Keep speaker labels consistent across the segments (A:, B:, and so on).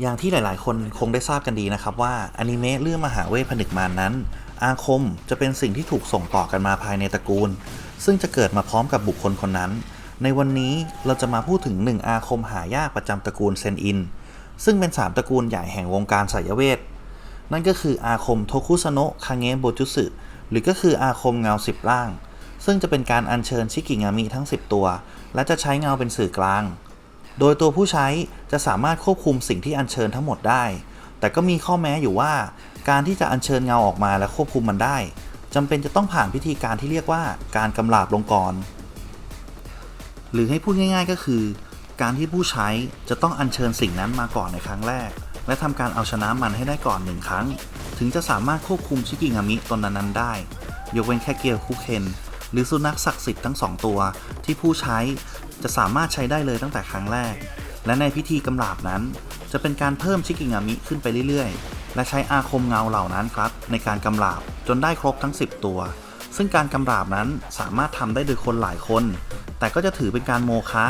A: อย่างที่หลาย ๆ คนคงได้ทราบกันดีนะครับว่าอนิเมะเรื่องมหาเวทผนึกมารนั้น อาคมจะเป็นสิ่งที่ถูกส่งต่อกันมาภายในตระกูล ซึ่งจะเกิดมาพร้อมกับบุคคลคนนั้น ในวันนี้เราจะมาพูดถึงหนึ่งอาคมหายากประจำตระกูลเซนอิน ซึ่งเป็นสามตระกูลใหญ่แห่งวงการไสยเวท นั่นก็คืออาคมโทคุสโนะคางเงะโบจุสึหรือก็คืออาคมเงาสิบร่าง ซึ่งจะเป็นการอัญเชิญชิกิงามิทั้ง 10 ตัว และจะใช้เงาเป็นสื่อกลาง โดยตัวผู้ใช้จะสามารถควบคุมสิ่งที่อัญเชิญทั้งหมดได้ แต่ก็มีข้อแม้อยู่ว่า การที่จะอัญเชิญเงาออกมาและควบคุมมันได้จำเป็นจะต้องผ่านพิธีการที่เรียกว่าการกำลาบลงกร หรือให้พูดง่าย ๆ ก็คือ การที่ผู้ใช้จะต้องอัญเชิญสิ่งนั้นมาก่อนในครั้งแรก และทำการเอาชนะมันให้ได้ก่อนหนึ่งครั้ง ถึงจะสามารถควบคุมชิกิงามิตนนั้นได้ ยกเว้นแค่เกียวคุเคนหรือสุนัขศักดิ์สิทธิ์ทั้งสองตัว ที่ผู้ใช้ จะสามารถใช้ได้เลยตั้งแต่ครั้งแรก และในพิธีกำลาบนั้น จะเป็นการเพิ่มชิกิงามิขึ้นไปเรื่อยๆ และใช้อาคมเงาเหล่านั้นครับ ในการกำลาบจนได้ครบทั้ง 10 ตัว ซึ่งการกำราบนั้นสามารถทำได้โดยคนหลายคน แต่ก็จะถือเป็นการโมฆะ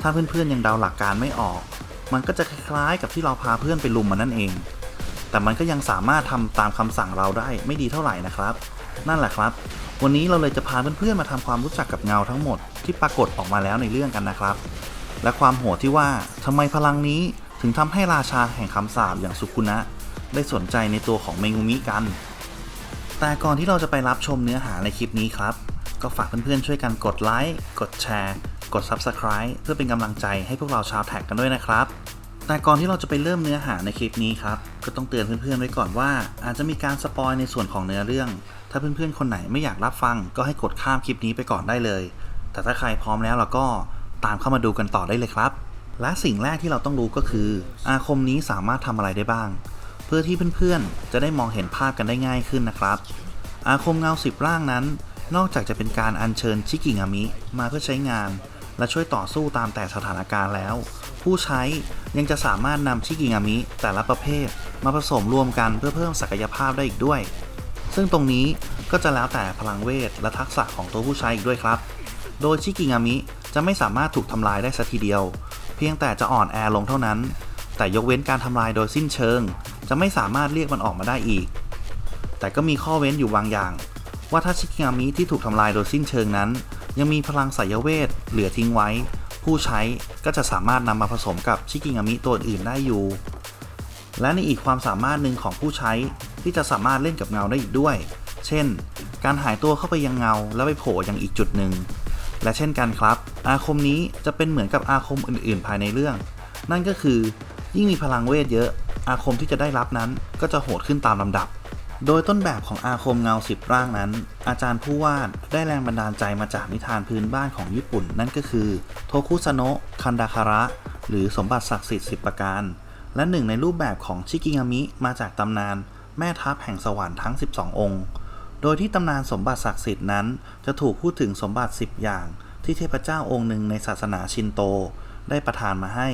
A: ถ้าเพื่อนๆยังเดาหลักการไม่ออก มันก็จะคล้ายๆกับที่เราพาเพื่อนไปลุมมันนั่นเอง แต่มันก็ยังสามารถทำตามคำสั่งเราได้ไม่ดีเท่าไหร่นะครับ นั่นแหละครับ วันนี้เราเลยจะพาเพื่อนๆมาทำความรู้จักกับเงาทั้งหมดที่ปรากฏออกมาแล้วในเรื่องกันนะครับ และความโหดที่ว่าทำไมพลังนี้ถึงทำให้ราชาแห่งคำสาปอย่างสุคุนะ ได้สนใจในตัวของเมงุมิกัน แต่ก่อนที่เราจะไปรับชมเนื้อหาในคลิปนี้ครับ ก็ฝากเพื่อนๆช่วยกันกดไลค์กดแชร์ กด Subscribe เพื่อเป็นกำลังใจให้พวกเราชาวแท็กกันด้วยนะครับ แต่ก่อนที่เราจะไปเริ่มเนื้อหาในคลิปนี้ครับ ก็ต้องเตือนเพื่อนๆไว้ก่อนว่า อาจจะมีการสปอยในส่วนของเนื้อเรื่อง ถ้าเพื่อนๆคนไหนไม่อยากรับฟัง ก็ให้กดข้ามคลิปนี้ไปก่อนได้เลย แต่ถ้าใครพร้อมแล้วเราก็ตามเข้ามาดูกันต่อได้เลยครับ และสิ่งแรกที่เราต้องรู้ก็คือ อาคมนี้สามารถทำอะไรได้บ้าง เพื่อที่เพื่อนๆจะได้มองเห็นภาพกันได้ง่ายขึ้นนะครับ อาคมเงาสิบร่างนั้น นอกจากจะเป็นการอัญเชิญชิกิงามิมาเพื่อใช้งาน และช่วยต่อสู้ตามแต่สถานการณ์แล้ว ผู้ใช้ยังจะสามารถนำชิกิงามิแต่ละประเภท มาผสมรวมกันเพื่อเพิ่มศักยภาพได้อีกด้วย ซึ่งตรงนี้ก็จะแล้วแต่พลังเวทและทักษะของตัวผู้ใช้อีกด้วยครับ โดยชิกิงามิจะไม่สามารถถูกทำลายได้สัทีเดียว เพียงแต่จะอ่อนแอลงเท่านั้น แต่ยกเว้นการทำลายโดยสิ้นเชิง จะไม่สามารถเรียกมันออกมาได้อีก แต่ก็มีข้อเว้นอยู่บางอย่าง ว่าถ้าชิกิงามิที่ถูกทำลายโดยสิ้นเชิงนั้น ยังมีพลังสายเวทเหลือทิ้งไว้ ผู้ใช้ก็จะสามารถนำมาผสมกับชิกิงามิตัวอื่นได้อยู่ และในอีกความสามารถหนึ่งของผู้ใช้ที่จะสามารถเล่นกับเงาได้อีกด้วย เช่น การหายตัวเข้าไปยังเงาแล้วไปโผล่ยังอีกจุดหนึ่ง และเช่นกันครับ อาคมนี้จะเป็นเหมือนกับอาคมอื่น ๆ ภายในเรื่อง นั่นก็คือยิ่งมีพลังเวทเยอะ อาคมที่จะได้รับนั้นก็จะโหดขึ้นตามลำดับ โดยต้นแบบของอาคมเงาสิบร่างนั้น อาจารย์ผู้วาดได้แรงบันดาลใจมาจากนิทานพื้นบ้านของญี่ปุ่น นั่นก็คือ โทคุซโนะคันดาคาระ หรือสมบัติศักดิ์สิทธิ์สิบประการ และหนึ่งในรูปแบบของชิกิงามิมาจากตำนาน แม่ทัพแห่งสวรรค์ทั้ง 12 องค์ โดยที่ตำนานสมบัติศักดิ์สิทธิ์นั้น จะถูกพูดถึงสมบัติ 10 อย่าง ที่เทพเจ้าองค์หนึ่งในศาสนาชินโต ได้ประทานมาให้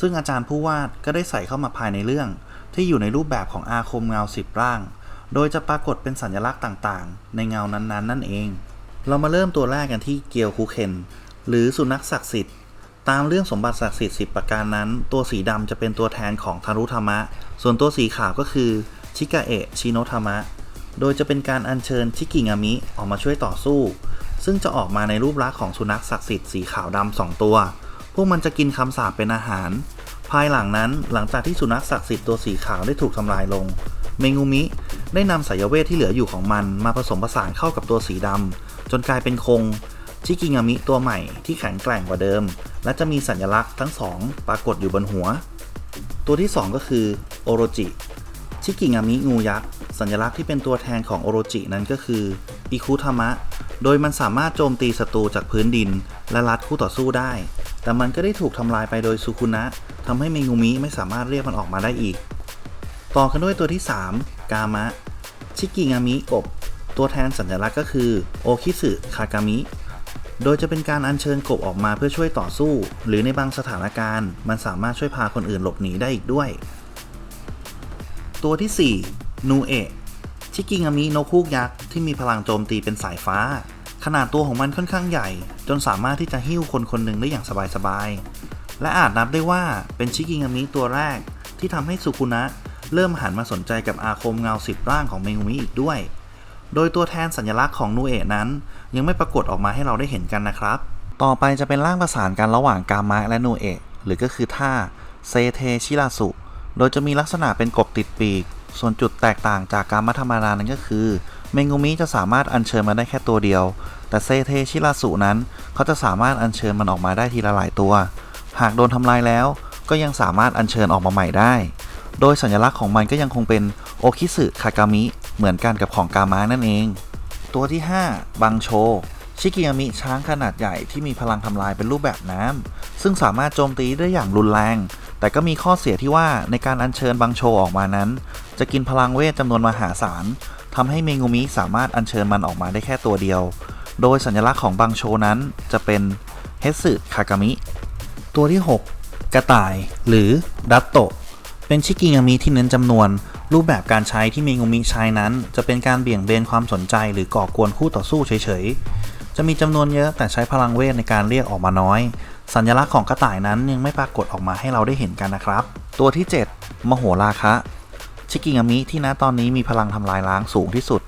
A: ซึ่งอาจารย์ผู้วาดก็ได้ใส่เข้ามาภายในเรื่อง ที่อยู่ในรูปแบบของอาคมเงาสิบร่าง โดยจะปรากฏเป็นสัญลักษณ์ต่างๆ ในเงานั้นๆนั่นเอง เรามาเริ่มตัวแรกกันที่เกียวคูเคนหรือสุนัขศักดิ์สิทธิ์ ตามเรื่องสมบัติศักดิ์สิทธิ์สิประการนั้น ตัวสีดำจะเป็นตัวแทนของทารุธรรมะ ส่วนตัวสีขาวก็คือชิกาเอะชิโนธรรมะ โดยจะเป็นการอัญเชิญชิกิงามิออกมาช่วยต่อสู้ ซึ่งจะออกมาในรูปลักษณ์ของสุนัขศักดิ์สิทธิ์สีขาวดำสองตัว พวกมันจะกินคำสาปเป็นอาหาร ภายหลังนั้นหลังจากที่สุนัขศักดิ์สิทธิ์ตัวสีขาวได้ถูกทำลายลง เมงุมิ ได้นำสายเวทที่เหลืออยู่ของมันมาผสมผสานเข้ากับตัวสีดำจนกลายเป็นคงชิกิงามิตัวใหม่ที่แข็งแกร่งกว่าเดิม และจะมีสัญลักษณ์ทั้งสองปรากฏอยู่บนหัว ตัวที่ 2 ก็คือโอโรจิชิกิงามิงูยักษ์สัญลักษณ์ที่เป็นตัวแทนของโอโรจินั้นก็คืออิคุทามะ โดยมันสามารถโจมตีศัตรูจากพื้นดิน และรัดคู่ต่อสู้ได้ แต่มันก็ได้ถูกทำลายไปโดยสุคุนะทำให้เมงูมิไม่สามารถเรียกมันออกมาได้อีก ต่อกันด้วยตัวที่ 3 กามะ ชิกิงามิกบ ตัวแทนสัญลักษณ์ก็คือโอคิสึคากามิ โดยจะเป็นการอัญเชิญกบออกมาเพื่อช่วยต่อสู้ หรือในบางสถานการณ์ มันสามารถช่วยพาคนอื่นหลบหนีได้อีกด้วย ตัวที่ 4 นูเอะชิกิงามิโนคุกยักษ์ที่มีพลังโจมตีเป็นสายฟ้า ขนาดตัวของมันค่อนข้างใหญ่ จนสามารถที่จะหิ้วคนคนหนึ่งได้อย่างสบายๆและอาจนับได้ว่าเป็นชิกิงามิตัวแรกที่ที่ทำให้สุคุนะ เริ่มหันมาสนใจกับอาคมเงาสิบร่างของเมงุมิอีกด้วย โดยตัวแทนสัญลักษณ์ของนูเอะนั้น ยังไม่ปรากฏออกมาให้เราได้เห็นกันนะครับ ต่อไปจะเป็นร่างประสานกันระหว่างกามะและนูเอะหรือก็คือท่าเซเทชิราสุ โดยจะมีลักษณะเป็นกบติดปีก ส่วนจุดแตกต่างจากกามะธรรมดานั้นก็คือ เมงุมิจะสามารถอัญเชิญมาได้แค่ตัวเดียว แต่เซเทชิราสุนั้น เขาจะสามารถอัญเชิญมันออกมาได้ทีละหลายตัว หากโดนทำลายแล้วก็ยังสามารถอัญเชิญออกมาใหม่ได้ โดยสัญลักษณ์ของมันก็ยังคงเป็นโอคิสึคากามิเหมือนกันกับของกามะนั่นเอง ตัวที่ 5 บังโช ชิกิยามิช้างขนาดใหญ่ที่มีพลังทำลายเป็นรูปแบบน้ำ ซึ่งสามารถโจมตีได้อย่างรุนแรง แต่ก็มีข้อเสียที่ว่าในการอัญเชิญบังโชออกมานั้น จะกินพลังเวทจำนวนมหาศาลทำให้เมงุมิสามารถอัญเชิญมันออกมาได้แค่ตัวเดียว โดยสัญลักษณ์ของบังโชนั้นจะเป็นเฮสึคากามิ ตัวที่ 6 กระต่าย หรือดัตโตะ เป็นชิกิงามิที่เน้นจำนวน รูปแบบการใช้ที่เมงุมิใช้นั้น จะเป็นการเบี่ยงเบนความสนใจหรือก่อกวนคู่ต่อสู้เฉยๆ จะมีจำนวนเยอะแต่ใช้พลังเวทในการเรียกออกมาน้อย สัญลักษณ์ของกระต่ายนั้นยังไม่ปรากฏออกมาให้เราได้เห็นกันนะครับ ตัวที่ 7 มโหราคะ ชิกิงามิที่ณตอนนี้มีพลังทำลายล้างสูงที่สุด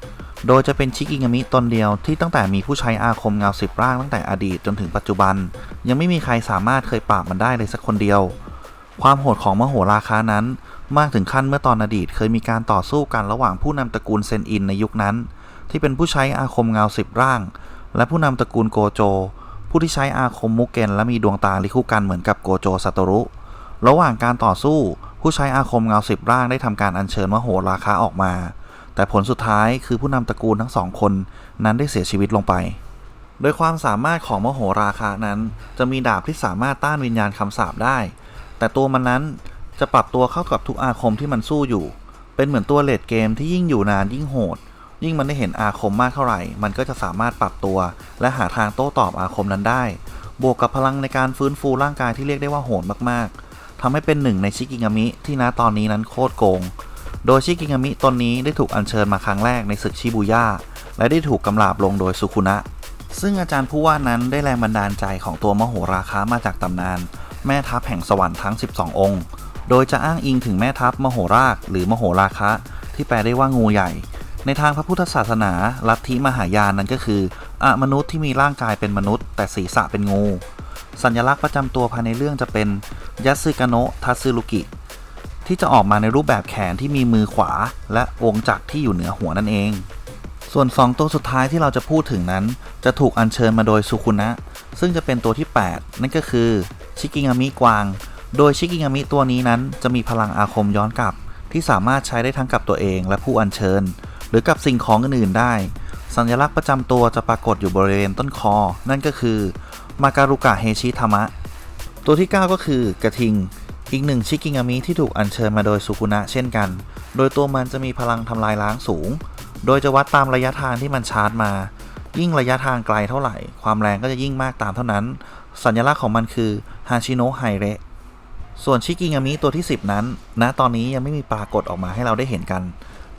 A: โดยจะเป็นชิกิงามิตนเดียวที่ตั้งแต่มีผู้ใช้อาคมเงาสิบร่างตั้งแต่อดีตจนถึงปัจจุบัน ยังไม่มีใครสามารถเคยปราบมันได้เลยสักคนเดียว ความโหดของมโหราคานั้น มากถึงขั้นเมื่อตอนอดีตเคยมีการต่อสู้กันระหว่างผู้นำตระกูลเซนอินในยุคนั้น ที่เป็นผู้ใช้อาคมเงาสิบร่าง และผู้นำตระกูลโกโจ ผู้ที่ใช้อาคมมุกเกนและมีดวงตาลิคู่กันเหมือนกับโกโจซาโตรุ ระหว่างการต่อสู้ ผู้ใช้อาคมเงาสิบร่างได้ทำการอัญเชิญมโหราคาออกมา แต่ผลสุดท้ายคือผู้นำตระกูลทั้งสองคนนั้นได้เสียชีวิตลงไปโดยความสามารถของมโหราคานั้น จะมีดาบที่สามารถต้านวิญญาณคำสาปได้ แต่ตัวมันนั้นจะปรับตัวเข้ากับทุกอาคมที่มันสู้อยู่ เป็นเหมือนตัวเลดเกมที่ยิ่งอยู่นานยิ่งโหด ยิ่งมันได้เห็นอาคมมากเท่าไหร่ มันก็จะสามารถปรับตัว และหาทางโต้ตอบอาคมนั้นได้ บวกกับพลังในการฟื้นฟูร่างกายที่เรียกได้ว่าโหดมากๆทำให้เป็นหนึ่งในชิกิงามิที่ณตอนนี้นั้นโคตรโกง โดยชิกิงามิตนนี้ได้ถูกอัญเชิญมาครั้งแรกในศึกชิบูย่า และได้ถูกกำราบลงโดยสุคุนะ ซึ่งอาจารย์ผู้ว่านั้นได้แรงบันดาลใจของตัวมโหราคามาจากตำนาน แม่ทัพแห่งสวรรค์ทั้ง 12 องค์ โดยจะอ้างอิงถึงแม่ทัพมโหราชหรือมโหราคะ ที่แปลได้ว่างูใหญ่ ในทางพระพุทธศาสนา ลัทธิมหายานนั้นก็คืออะมนุษย์ที่มีร่างกายเป็นมนุษย์ แต่ศีรษะเป็นงู สัญลักษณ์ประจำตัวภายในเรื่องจะเป็นยัสึกโนะทัสึรุกิ ที่จะออกมาในรูปแบบแขนที่มีมือขวา และวงจักรที่อยู่เหนือหัวนั่นเอง ส่วน 2 ตัวสุดท้ายที่เราจะพูดถึงนั้น จะถูกอัญเชิญมาโดยสุคุนะ ซึ่งจะเป็นตัวที่ 8 นั่นก็คือ ชิกิงามิกวาง โดยชิกิงามิตัวนี้นั้นจะมีพลังอาคมย้อนกลับ ที่สามารถใช้ได้ทั้งกับตัวเองและผู้อัญเชิญ หรือกับสิ่งของอื่นๆได้ สัญลักษณ์ประจำตัวจะปรากฏอยู่บริเวณต้นคอ นั่นก็คือมาการุกะเฮชิทามะ ตัวที่ 9 ก็คือกระทิง อีกหนึ่งชิกิงามิที่ถูกอัญเชิญมาโดยสุกุนะเช่นกัน โดยตัวมันจะมีพลังทำลายล้างสูง โดยจะวัดตามระยะทางที่มันชาร์จมา ยิ่งระยะทางไกลเท่าไหร่ ความแรงก็จะยิ่งมากตามเท่านั้น สัญลักษณ์ของมันคือฮาชิโนะไฮเระส่วนชิกิงามิตัวที่ 10 นั้นณตอนนี้ยังไม่มีปรากฏออกมาให้เราได้เห็นกัน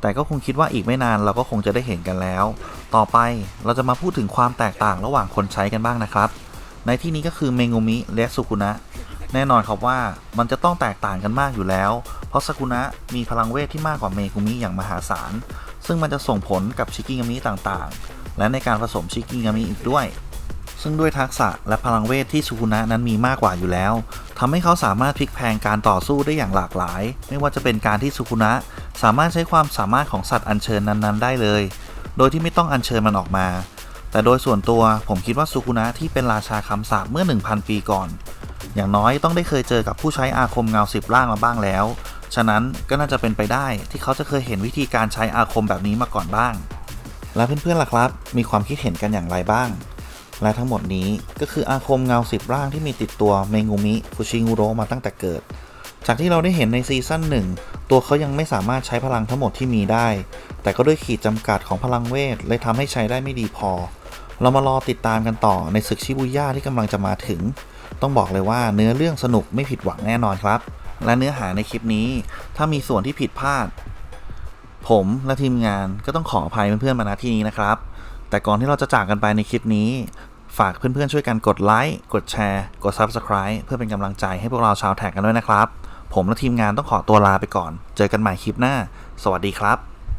A: แต่ก็คงคิดว่าอีกไม่นานเราก็คงจะได้เห็นกันแล้ว ต่อไปเราจะมาพูดถึงความแตกต่างระหว่างคนใช้กันบ้างนะครับ ในที่นี้ก็คือเมงุมิและสุกุนะแน่นอนครับว่ามันจะต้องแตกต่างกันมากอยู่แล้ว เพราะสกุนะมีพลังเวทที่มากกว่าเมกุมิอย่างมหาศาล ซึ่งมันจะส่งผลกับชิกิงามิต่างๆ และในการผสมชิกิงามิอีกด้วย ซึ่งด้วยทักษะและพลังเวทที่สุกุนะนั้นมีมากกว่าอยู่แล้วทำให้เขาสามารถพลิกแพลงการต่อสู้ได้อย่างหลากหลาย ไม่ว่าจะเป็นการที่สุกุนะสามารถใช้ความสามารถของสัตว์อัญเชิญนั้นๆ ได้เลย โดยที่ไม่ต้องอัญเชิญมันออกมา แต่โดยส่วนตัวผมคิดว่าสุกุนะที่เป็นราชาคำสาปเมื่อ 1,000 ปีก่อน อย่างน้อยต้องได้เคยเจอกับผู้ใช้อาคมเงาสิบร่างมาบ้างแล้ว ฉะนั้นก็น่าจะเป็นไปได้ที่เขาจะเคยเห็นวิธีการใช้อาคมแบบนี้มาก่อนบ้าง และเพื่อนๆล่ะครับ มีความคิดเห็นกันอย่างไรบ้าง และทั้งหมดนี้ก็คืออาคมเงาสิบร่างที่มีติดตัวเมงุมิฟุชิงูโรมาตั้งแต่เกิด จากที่เราได้เห็นในซีซั่นหนึ่งตัวเขายังไม่สามารถใช้พลังทั้งหมดที่มีได้ แต่ก็ด้วยขีดจำกัดของพลังเวทเลยทำให้ใช้ได้ไม่ดีพอ เรามารอติดตามกันต่อในศึกชิบุย่าที่กำลังจะมาถึง ต้องบอกเลยว่าเนื้อเรื่องสนุกไม่ผิดหวังแน่นอนครับ และเนื้อหาในคลิปนี้ ถ้ามีส่วนที่ผิดพลาด ผมและทีมงานก็ต้องขออภัยเพื่อนๆมาณที่นี้นะครับ แต่ก่อนที่เราจะจากกันไปในคลิปนี้ ฝากเพื่อนๆช่วยกันกดไลค์ กดแชร์ กด Subscribe เพื่อเป็นกำลังใจให้พวกเราชาวแท็กกันด้วยนะครับ ผมและทีมงานต้องขอตัวลาไปก่อน เจอกันใหม่คลิปหน้า สวัสดีครับ